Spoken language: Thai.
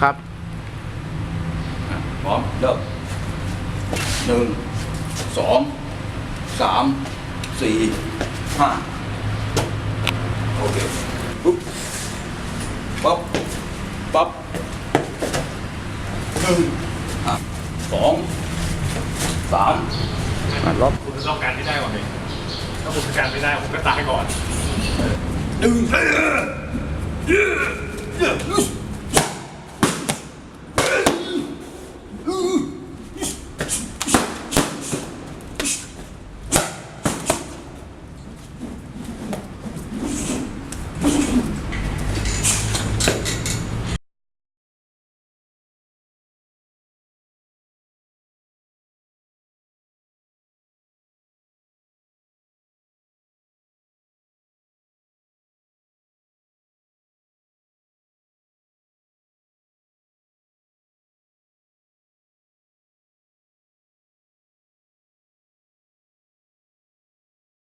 ครับอ่พร้อมเริ่มหนึ่งสองสามสี่ห้าโอเคปุ๊บปั๊บปั๊บหนึ่งอะสองสามอะบคุณจต้องการที่ได้ก่อนเลยถ้าคุณการไม่ได้ผมก็ตายก่อนหนึ่ง